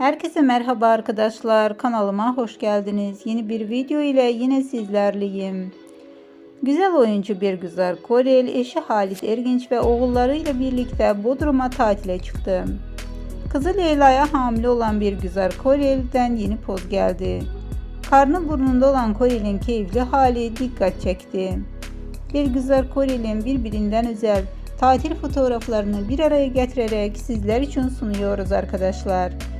Herkese merhaba arkadaşlar. Kanalıma hoş geldiniz. Yeni bir video ile yine sizlerleyim. Güzel oyuncu bir güzel Korel, eşi Halit Erginç ve oğullarıyla birlikte Bodrum'a tatile çıktı. Kızı Leyla'ya hamile olan bir güzel Korel'den yeni poz geldi. Karnı burnunda olan Korel'in keyifli hali dikkat çekti. Bir güzel Korel'in birbirinden özel tatil fotoğraflarını bir araya getirerek sizler için sunuyoruz arkadaşlar.